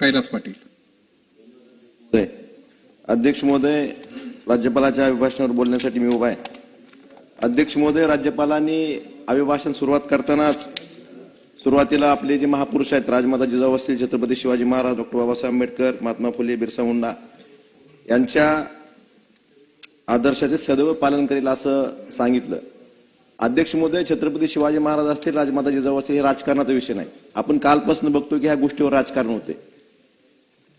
कैलास पाटील। अध्यक्ष महोदय राज्यपालाच्या अभिभाषणावर बोलण्यासाठी मी उभा आहे. अध्यक्ष महोदय राज्यपालांनी अभिभाषण सुरुवात करतानाच सुरुवातीला आपले जे महापुरुष आहेत राजमाता जिजाऊ असतील छत्रपती शिवाजी महाराज डॉक्टर बाबासाहेब आंबेडकर महात्मा फुले बिरसा मुंडा यांच्या आदर्शाचे सदैव पालन करेल असं सांगितलं. अध्यक्ष महोदय छत्रपती शिवाजी महाराज असतील राजमाता जिजाऊ असतील हे राजकारणाचा विषय नाही. आपण कालपासून बघतो की ह्या गोष्टीवर राजकारण होते.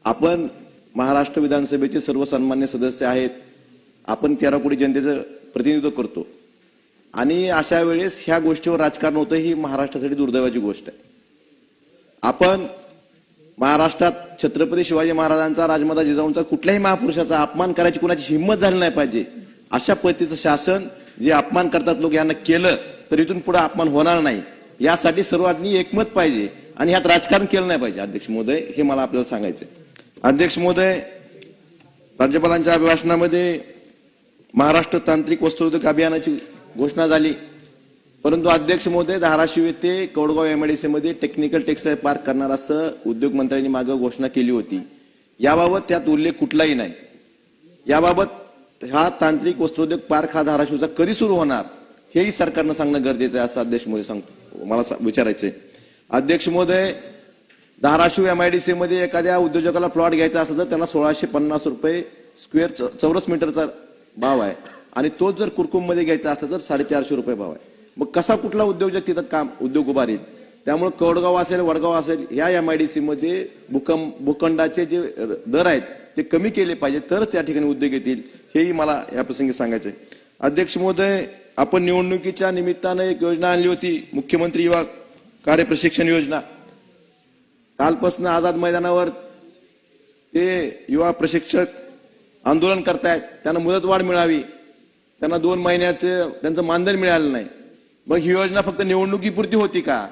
आपण महाराष्ट्र विधानसभेचे सर्व सन्मान्य सदस्य आहेत. आपण तेरा कोटी जनतेचं प्रतिनिधित्व करतो. आणि अशा वेळेस ह्या गोष्टीवर राजकारण होतं ही महाराष्ट्रासाठी दुर्दैवाची गोष्ट आहे. आपण महाराष्ट्रात छत्रपती शिवाजी महाराजांचा राजमाता जिजाऊंचा कुठल्याही महापुरुषाचा अपमान करायची कुणाची हिंमत झाली नाही पाहिजे. अशा पद्धतीचं शासन जे अपमान करतात लोक यांना केलं तर इथून पुढे अपमान होणार नाही. यासाठी सर्वांनी एकमत पाहिजे आणि ह्यात राजकारण केलं नाही पाहिजे. अध्यक्ष महोदय हे मला आपल्याला सांगायचं अध्यक्ष महोदय राज्यपालांच्या अभिभाषणामध्ये महाराष्ट्र तांत्रिक वस्त्रोद्योग अभियानाची घोषणा झाली. परंतु अध्यक्ष महोदय धाराशिव येथे कौडगाव एमआयडीसी मध्ये टेक्निकल टेक्सटाईल पार्क करणार असं उद्योग मंत्र्यांनी मागे घोषणा केली होती. याबाबत त्यात उल्लेख कुठलाही नाही. याबाबत हा तांत्रिक वस्त्रोद्योग पार्क हा धाराशिवचा कधी सुरू होणार हेही सरकारनं सांगणं गरजेचं आहे असं अध्यक्ष मोदी सांगतो. मला विचारायचंय अध्यक्ष महोदय धाराशिव एमआयडीसी मध्ये एखाद्या उद्योजकाला प्लॉट घ्यायचा असेल तर त्याला सोळाशे पन्नास रुपये स्क्वेअर च- चौरस मीटरचा भाव आहे. आणि तोच जर कुरकुममध्ये घ्यायचा असेल तर साडेचारशे रुपये भाव आहे. मग कसा कुठला उद्योजक तिथं काम उद्योग उभारेल त्यामुळे कौडगाव असेल वडगाव असेल या एमआयडीसी मध्ये भूकंप भूखंडाचे जे दर आहेत ते कमी केले पाहिजे तरच त्या ठिकाणी उद्योग येतील. हेही मला या प्रसंगी सांगायचंय. अध्यक्ष महोदय आपण निवडणुकीच्या निमित्तानं एक योजना आणली होती मुख्यमंत्री युवा कार्य प्रशिक्षण योजना. कालपासून आझाद मैदानावर ते युवा प्रशिक्षक आंदोलन करतायत. त्यांना मुदतवाढ मिळावी. त्यांना दोन महिन्याचं त्यांचं मानधन मिळालं नाही. मग ही योजना फक्त निवडणुकीपुरती होती का?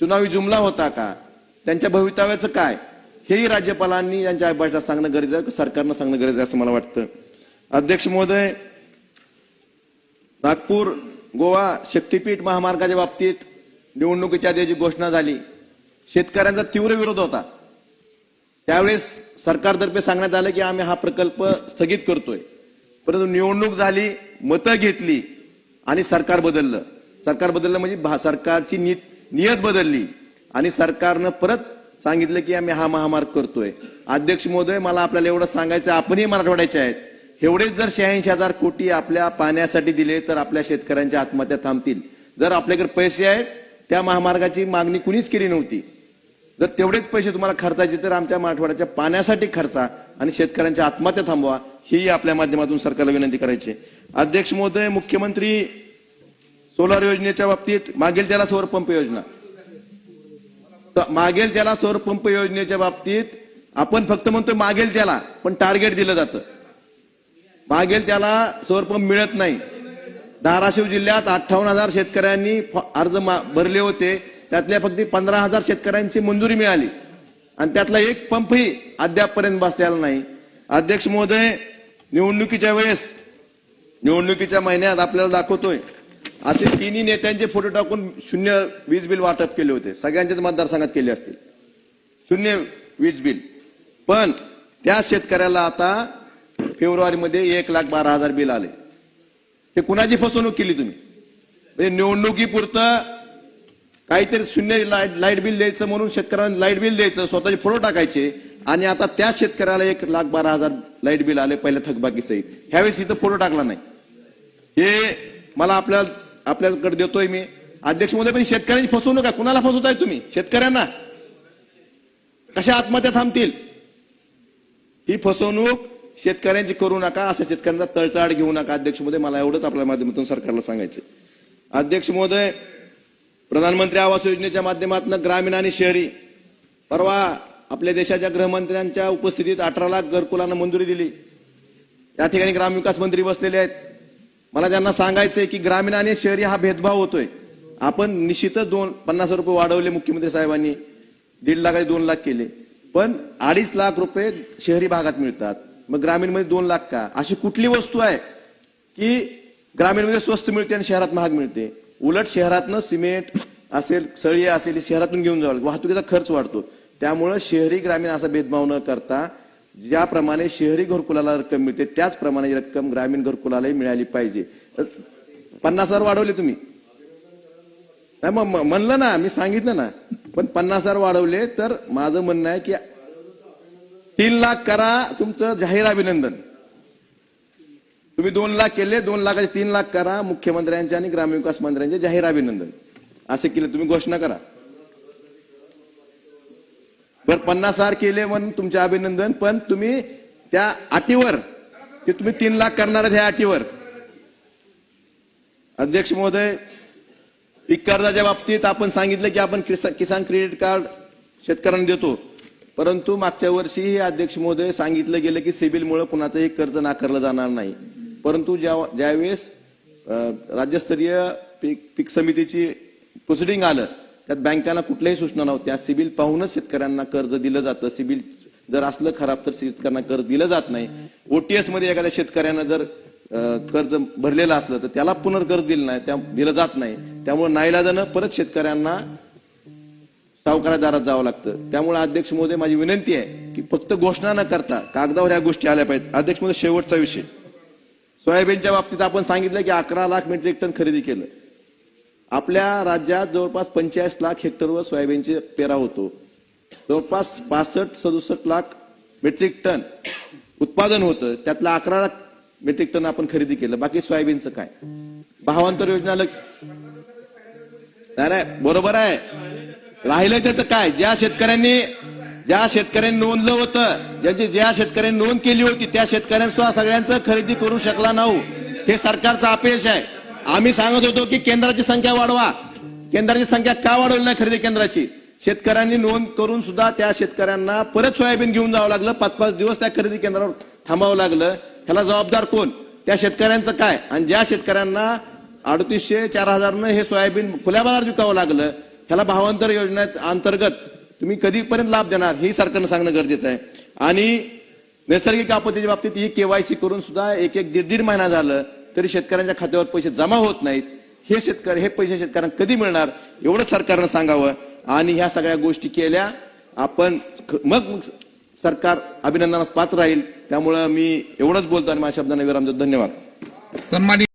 चुनावी जुमला होता का? त्यांच्या भवितव्याचं काय? हेही राज्यपालांनी यांच्या अभिभाषणात सांगणं गरजेचं आहे सरकारनं सांगणं गरजेचं आहे असं मला वाटतं. अध्यक्ष महोदय नागपूर गोवा शक्तीपीठ महामार्गाच्या बाबतीत निवडणुकीच्या आधी जी घोषणा झाली. शेतकऱ्यांचा तीव्र विरोध होता. त्यावेळेस सरकारतर्फे सांगण्यात आलं की आम्ही हा प्रकल्प स्थगित करतोय. परंतु निवडणूक झाली मतं घेतली आणि सरकार बदललं. सरकार बदललं म्हणजे भा- सरकारची नीत नियत बदलली. आणि सरकारनं परत सांगितलं की आम्ही हा महामार्ग करतोय. अध्यक्ष महोदय मला आपल्याला एवढं सांगायचं आपणही मराठवाड्याचे आहेत. एवढेच जर शहाऐंशी हजार कोटी आपल्या पाण्यासाठी दिले तर आपल्या शेतकऱ्यांच्या आत्महत्या थांबतील. जर आपल्याकडे पैसे आहेत त्या महामार्गाची मागणी कुणीच केली नव्हती. जर तेवढेच पैसे तुम्हाला खर्चायचे तर आमच्या मराठवाड्याच्या पाण्यासाठी खर्चा आणि शेतकऱ्यांच्या आत्महत्या थांबवा ही आपल्या माध्यमातून सरकारला विनंती करायची. अध्यक्ष महोदय मुख्यमंत्री सोलार योजनेच्या बाबतीत मागेल त्याला सौर पंप योजना. मागेल त्याला सौर पंप योजनेच्या बाबतीत आपण फक्त म्हणतो मागेल त्याला पण टार्गेट दिलं जातं. मागेल त्याला सौरपंप मिळत नाही. धाराशिव जिल्ह्यात अठ्ठावन्न हजार शेतकऱ्यांनी फ- अर्ज मा- भरले होते. त्यातल्या फक्त पंधरा हजार शेतकऱ्यांची मंजुरी मिळाली. आणि त्यातला एक पंपही अद्यापपर्यंत बसलेला नाही. अध्यक्ष महोदय निवडणुकीच्या वेळेस निवडणुकीच्या महिन्यात आपल्याला दाखवतोय. असे तिन्ही नेत्यांचे फोटो टाकून शून्य वीज बिल वाटप केले होते. सगळ्यांच्याच मतदारसंघात केले असतील. शून्य वीज बिल. पण त्या शेतकऱ्याला आता फेब्रुवारीमध्ये एक लाख बारा हजार बिल आले. हे कुणाची फसवणूक केली तुम्ही? म्हणजे निवडणुकीपुरतं काहीतरी शून्य लाइट लाइट बिल द्यायचं म्हणून शेतकऱ्यांना लाइट बिल द्यायचं स्वतःचे फोटो टाकायचे आणि आता त्या शेतकऱ्याला एक लाख बारा हजार लाइट बिल आले पहिल्या थकबाकी सहित. ह्यावेळेस इथं फोटो टाकला नाही. हे मला आपल्या आपल्याकडे देतोय मी. अध्यक्षमध्ये पण शेतकऱ्यांची फसवणूक आहे. कुणाला फसवताय तुम्ही? शेतकऱ्यांना. कशा आत्महत्या थांबतील? ही फसवणूक शेतकऱ्यांची करू नका असं शेतकऱ्यांचा तळतळाट घेऊ नका. अध्यक्ष महोदय मला एवढंच आपल्या माध्यमातून सरकारला सांगायचं अध्यक्ष महोदय प्रधानमंत्री आवास योजनेच्या माध्यमातून ग्रामीण आणि शहरी परवा आपल्या देशाच्या गृहमंत्र्यांच्या उपस्थितीत अठरा लाख घरकुलांना मंजुरी दिली. या ठिकाणी ग्रामविकास मंत्री बसलेले आहेत. मला त्यांना सांगायचंय की ग्रामीण आणि शहरी हा भेदभाव होतोय. आपण निश्चितच दोन पन्नास रुपये वाढवले मुख्यमंत्री साहेबांनी. दीड लाखाचे दोन लाख केले. पण अडीच लाख रुपये शहरी भागात मिळतात. मग ग्रामीणमध्ये दोन लाख का? अशी कुठली वस्तू आहे की ग्रामीणमध्ये स्वस्त मिळते आणि शहरात महाग मिळते? उलट शहरातनं सिमेंट असेल सळी असेल शहरातून घेऊन जावं लागतं. वाहतुकीचा खर्च वाढतो. त्यामुळं शहरी ग्रामीण असा भेदभाव न करता ज्याप्रमाणे शहरी घरकुलाला रक्कम मिळते त्याचप्रमाणे ही रक्कम ग्रामीण घरकुलालाही मिळाली पाहिजे. पन्नास हजार वाढवले तुम्ही. नाही मग म्हणलं ना मी सांगितलं ना. पण पन्नास हजार वाढवले तर माझं म्हणणं आहे की तीन लाख करा तुमचं जाहीर अभिनंदन. तुम्ही दोन लाख केले दोन लाखाचे तीन लाख करा मुख्यमंत्र्यांचे आणि ग्रामविकास मंत्र्यांचे जाहीर अभिनंदन. असे केले तुम्ही घोषणा करा. बर पन्नास हजार केले म्हणून तुमचे अभिनंदन पण तुम्ही त्या अटीवर की तुम्ही तीन लाख करणार आहेत ह्या अटीवर. अध्यक्ष महोदय पीक कर्जाच्या बाबतीत आपण सांगितलं की आपण किसान क्रेडिट कार्ड शेतकऱ्यांना देतो. परंतु मागच्या वर्षीही अध्यक्ष महोदय सांगितलं गेलं की सिबिलमुळे कुणाचंही कर्ज नाकारलं जाणार नाही. परंतु ज्या ज्यावेळेस राज्यस्तरीय पीक पीक समितीची प्रोसिडिंग आलं त्यात बँकांना कुठल्याही सूचना नव्हत्या. सिबिल पाहूनच शेतकऱ्यांना कर्ज दिलं जातं. सिबिल जर असलं खराब तर शेतकऱ्यांना कर्ज दिलं जात नाही. ओटीएसमध्ये एखाद्या शेतकऱ्यानं जर कर्ज भरलेलं असलं तर त्याला पुनर्कर्ज दिलं नाही त्या दिलं जात नाही. त्यामुळे नाईलाजानं परत शेतकऱ्यांना सावकारादारात जावं लागतं. त्यामुळे अध्यक्ष महोदय माझी विनंती आहे की फक्त घोषणा न करता कागदावर ह्या गोष्टी आल्या पाहिजेत. अध्यक्ष महोदय शेवटचा विषय. सोयाबीनच्या बाबतीत आपण सांगितलं की अकरा लाख मेट्रिक टन खरेदी केलं. आपल्या राज्यात जवळपास पंचेचाळीस लाख हेक्टरवर सोयाबीनचे पेरा होतो. जवळपास पासष्ट सदुसष्ट लाख मेट्रिक टन उत्पादन होतं. त्यातलं अकरा लाख मेट्रिक टन आपण खरेदी केलं. बाकी सोयाबीनचं काय? भावांतर योजना लग- नाही बरोबर आहे? राहिलं त्याचं काय? ज्या शेतकऱ्यांनी ज्या शेतकऱ्यांनी नोंदलं होतं ज्याची ज्या शेतकऱ्यांनी नोंद केली होती त्या शेतकऱ्यांनी सुद्धा सगळ्यांचं खरेदी करू शकला नाही हे सरकारचं अपयश आहे. आम्ही सांगत होतो की केंद्राची संख्या वाढवा. केंद्राची संख्या का वाढवली नाही खरेदी केंद्राची? शेतकऱ्यांनी नोंद करून सुद्धा त्या शेतकऱ्यांना परत सोयाबीन घेऊन जावं लागलं. पाच पाच दिवस त्या खरेदी केंद्रावर थांबावं लागलं. ह्याला जबाबदार कोण? त्या शेतकऱ्यांचं काय? आणि ज्या शेतकऱ्यांना अडतीसशे चार हजारनं हे सोयाबीन खुल्या बाजारात विकावं लागलं ह्याला भावांतर योजने अंतर्गत तुम्ही कधीपर्यंत लाभ देणार हे सरकारनं सांगणं गरजेचं आहे. आणि नैसर्गिक आपत्तीच्या बाबतीत ही केवायसी करून सुद्धा एक एक दीड दीड महिना झालं तरी शेतकऱ्यांच्या खात्यावर पैसे जमा होत नाहीत. हे शेतकरी हे पैसे शेतकऱ्यांना कधी मिळणार एवढंच सरकारनं सांगावं. आणि ह्या सगळ्या गोष्टी केल्या आपण मग सरकार अभिनंदनास पात्र राहील. त्यामुळं मी एवढंच बोलतो आणि माझ्या शब्दांना विराम देतो. धन्यवाद. सन्मानित